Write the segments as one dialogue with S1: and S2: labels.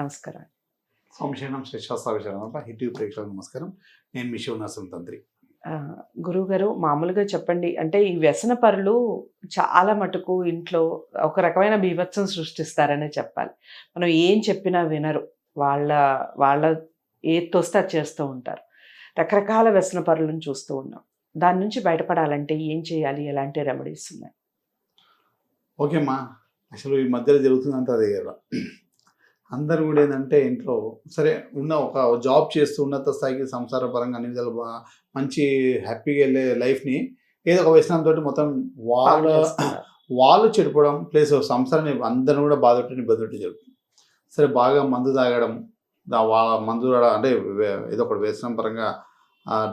S1: నమస్కారం.
S2: సంశయనం శిక్షాస్థావిషయం హిట్ ప్రేక్షకులకు నమస్కారం. నేను మీ శివనాసం తంత్రి.
S1: ఆ, గురువు గారు మామూలుగా చెప్పండి. అంటే ఈ వ్యసన పరులు చాలా మటుకు ఇంట్లో ఒక రకమైన బీభత్సం సృష్టిస్తారనే చెప్పాలి. మనం ఏం చెప్పినా వినరు. వాళ్ళ వాళ్ళ ఏది తోస్తే అది చేస్తూ ఉంటారు. రకరకాల వ్యసన పరులను చూస్తూ ఉన్నాం. దాని నుంచి బయటపడాలంటే ఏం చేయాలి? ఎలాంటి రెమెడీస్ ఉన్నాయి?
S2: ఓకేమ్మా అసలు ఈ మధ్యలో జరుగుతుందంటే అదే కదా. అందరూ కూడా ఏంటంటే ఇంట్లో సరే ఉన్న ఒక జాబ్ చేస్తూ ఉన్నత స్థాయికి సంసార పరంగా అన్ని విధాలు మంచి హ్యాపీగా వెళ్ళే లైఫ్ని ఏదో ఒక వ్యసనంతో మొత్తం వాళ్ళ. వాళ్ళు చెడిపోవడం ప్లస్ సంసారాన్ని అందరిని కూడా బాధపెట్టి ఇబ్బంది పెట్టి జరుగుతుంది సరే బాగా మందు తాగడం దా- వాళ్ళ మందు అంటే ఏదో ఒకటి వ్యసనం పరంగా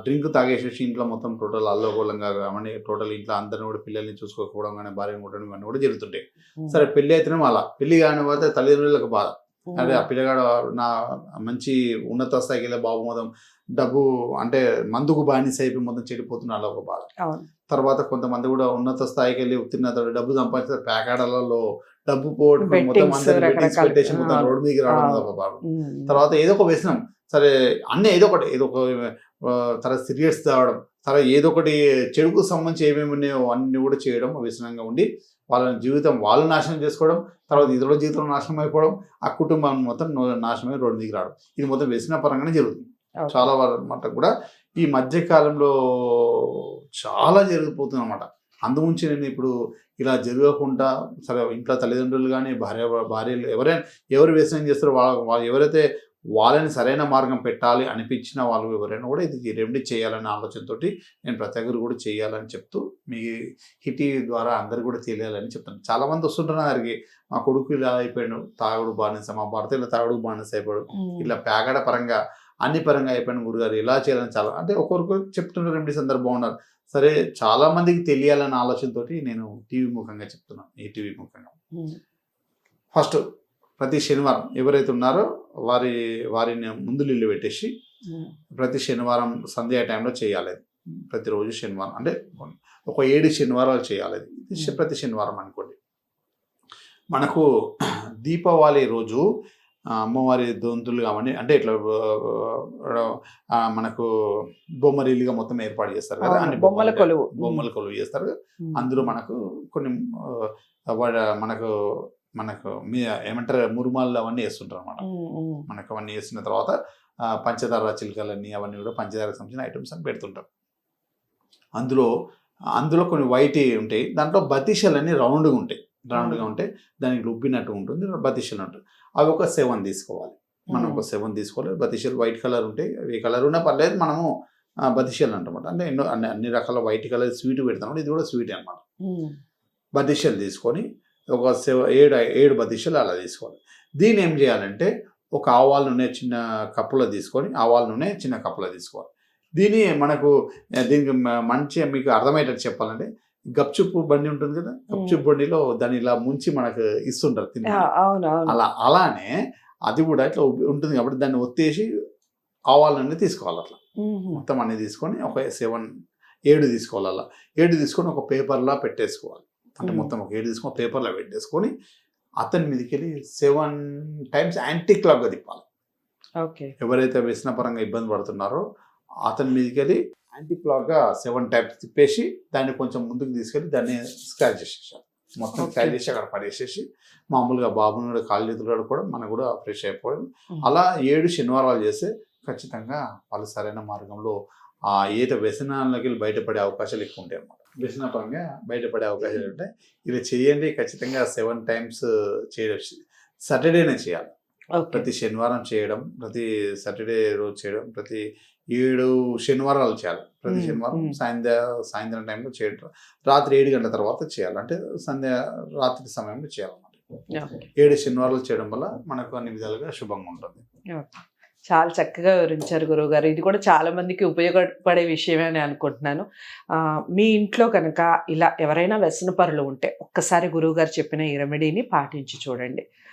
S2: డ్రింక్ తాగేసేసి ఇంట్లో మొత్తం టోటల్ అల్లగోళంగా అవన్నీ టోటల్ ఇంట్లో అందరిని కూడా పిల్లల్ని చూసుకోకపోవడం కానీ భార్యను కొట్టడం ఇవన్నీ కూడా జరుగుతుంటాయి. సరే పెళ్ళి అయితేనే అలా. పెళ్ళి కాని పోతే తల్లిదండ్రులకు బాధ. అదే ఆ పిల్లగాడు నా మంచి ఉన్నత స్థాయికి వెళ్ళే బాబు మొత్తం డబ్బు అంటే మందుకు బానిస అయిపోయి మొత్తం చెడిపోతున్న అలా ఒక బాధ తర్వాత కొంతమంది కూడా ఉన్నత స్థాయికి వెళ్ళి ఉత్తీర్ణ తర్వాత డబ్బు సంపాదించిన ప్యాకాడలలో డబ్బు పోవడం మొత్తం అందరి పెట్టేసి. రోడ్డు మీదకి రావడం. ఒక బాధ. తర్వాత ఏదో ఒక వ్యసనం సరే అన్నీ ఏదో ఒకటి ఏదో ఒక తర్వాత సిరియస్ తాగడం సరే ఏదో ఒకటి చెడుకు సంబంధించి ఏమేమి ఉన్నాయో అన్ని కూడా చేయడం వ్యసనంగా ఉండి వాళ్ళ జీవితం వాళ్ళు నాశనం చేసుకోవడం తర్వాత ఇతరుల జీవితం నాశనం అయిపోవడం ఆ కుటుంబం మొత్తం నాశనమై రోడ్డు దిగి రావడం. ఇది మొత్తం వ్యసన పరంగానే జరుగుతుంది. చాలా మటుకు కూడా ఈ మధ్య కాలంలో చాలా జరిగిపోతుంది అనమాట అందుగురించి నేను ఇప్పుడు ఇలా జరగకుండా సరే ఇంట్లో తల్లిదండ్రులు కానీ భార్య భార్యలు ఎవరైనా ఎవరు వ్యసనం చేస్తారో వాళ్ళ వాళ్ళు ఎవరైతే వాళ్ళని సరైన మార్గం పెట్టాలి అనిపించిన వాళ్ళు ఎవరైనా కూడా ఇది రెమెడీ చేయాలనే ఆలోచనతోటి నేను ప్రతి ఒక్కరు కూడా చేయాలని చెప్తూ మీ హిటి ద్వారా అందరు కూడా తెలియాలని చెప్తాను చాలా మంది వస్తుంటున్నారు దగ్గరికి మా కొడుకు ఇలా అయిపోయాడు తాగుడు బానిస మా భర్త ఇలా తాగుడు బానిస అయిపోయాడు. ఇలా పేగడ పరంగా అన్ని పరంగా అయిపోయిన గురుగారు ఇలా చేయాలని చాలా అంటే ఒక్కొక్కరు చెప్తున్న రెమెడీస్ అందరు బాగున్నారు సరే చాలా మందికి తెలియాలన్న ఆలోచనతోటి నేను టీవీ ముఖంగా చెప్తున్నాను ఈ టీవీ ముఖంగా. ఫస్ట్ ప్రతి శనివారం ఎవరైతే ఉన్నారో వారి వారిని ముందు ఇల్లు పెట్టేసి. ప్రతి శనివారం సంధ్యా టైంలో చేయాలి. ప్రతిరోజు శనివారం అంటే ఒక ఏడు శనివారాలు చేయాలి ప్రతి శనివారం అనుకోండి మనకు దీపావళి రోజు అమ్మవారి దొంతులు కావండి అంటే ఇట్లా మనకు బొమ్మరీలుగా మొత్తం ఏర్పాటు చేస్తారు కదా అన్ని
S1: బొమ్మల కొలువు.
S2: బొమ్మల కొలువు చేస్తారు. అందులో మనకు కొన్ని మనకు మనకు మీ ఏమంటారు మురుమాలు అవన్నీ వేస్తుంటారు
S1: ఉమ్.
S2: మనకు అవన్నీ వేసిన తర్వాత పంచదార చిలుకలన్నీ అవన్నీ కూడా పంచదారకు సంబంధించిన ఐటమ్స్ అని పెడుతుంటారు అందులో అందులో కొన్ని వైట్ ఉంటాయి దాంట్లో బతీషలన్నీ రౌండ్గా ఉంటాయి. రౌండ్గా ఉంటాయి దానికి రుబ్బినట్టు ఉంటుంది బతీషలు ఉంటాయి అవి ఒక సెవెన్ తీసుకోవాలి. మనం ఒక సెవెన్ తీసుకోవాలి. బతీషలు వైట్ కలర్ ఉంటాయి. ఏ కలర్ ఉన్నా పర్లేదు మనము బతీషలు అంటమాట అంటే ఎన్నో అన్ని అన్ని రకాల వైట్ కలర్ స్వీట్ పెడతాం. ఇది కూడా స్వీట్ అనమాట
S1: ఉమ్.
S2: బదిషలు తీసుకొని ఒక సెవ ఏడు ఏడు బదిషలు అలా తీసుకోవాలి. దీన్ని ఏం చేయాలంటే ఒక ఆవాల నూనె చిన్న కప్పులో తీసుకొని ఆవాల నూనె చిన్న కప్పులో తీసుకోవాలి. దీన్ని మనకు దీనికి మ- మంచిగా మీకు అర్థమయ్యేటట్టు చెప్పాలంటే గప్చుప్పు బండి ఉంటుంది కదా గప్చుప్ బండిలో దాన్ని ఇలా ముంచి మనకు ఇస్తుంటారు తిని అలా అలానే అది కూడా ఇట్లా ఉంటుంది కాబట్టి దాన్ని ఒత్తేసి ఆవాల నూనె తీసుకోవాలి అట్లా. మొత్తం అన్ని తీసుకొని ఒక సెవెన్ ఏడు తీసుకోవాలి అలా. ఏడు తీసుకొని ఒక పేపర్లా పెట్టేసుకోవాలి. అంటే. మొత్తం ఒక ఏడు తీసుకొని పేపర్లో పెట్టేసుకొని అతని మీదకి వెళ్ళి సెవెన్ టైమ్స్ యాంటీ క్లాక్గా తిప్పాలి
S1: ఓకే
S2: ఎవరైతే వ్యసన పరంగా ఇబ్బంది పడుతున్నారో అతని మీదకి వెళ్ళి యాంటీ క్లాక్గా సెవెన్ టైమ్స్ తిప్పేసి దాన్ని కొంచెం ముందుకు తీసుకెళ్ళి దాన్ని స్క్రాచ్ చేసేసారు మొత్తం. స్క్రాచ్ చేసి అక్కడ పడేసేసి మామూలుగా బాబుని కూడా కాళ్ళు చేతులు కూడా మనకు కూడా ఫ్రెష్ అయిపోవడం. అలా ఏడు శనివారాలు చేస్తే ఖచ్చితంగా వాళ్ళు సరైన మార్గంలో ఆ ఏత వ్యసనాలకి వెళ్ళి బయటపడే అవకాశాలు ఎక్కువ ఉంటాయి అన్నమాట వ్యసన పరంగా బయటపడే అవకాశాలు ఉంటాయి. ఇలా చేయండి ఖచ్చితంగా సెవెన్ టైమ్స్ చేయడం సాటర్డేనే చేయాలి. ప్రతి శనివారం చేయడం ప్రతి సాటర్డే రోజు చేయడం ప్రతి ఏడు శనివారాలు చేయాలి. ప్రతి శనివారం. సాయంత్ర సాయంత్రం టైంలో చేయడం రాత్రి ఏడు గంటల తర్వాత చేయాలి. అంటే సంధ్య రాత్రి సమయంలో చేయాలన్నమాట. ఏడు శనివారాలు చేయడం వల్ల మనకు అన్ని విధాలుగా శుభంగా ఉంటుంది.
S1: చాలా చక్కగా వివరించారు గురువుగారు. ఇది కూడా చాలామందికి ఉపయోగపడే విషయమే అని అనుకుంటున్నాను. మీ ఇంట్లో కనుక ఇలా ఎవరైనా వ్యసన పరులు ఉంటే ఒక్కసారి గురువుగారు చెప్పిన ఈ రెమెడీని పాటించి చూడండి.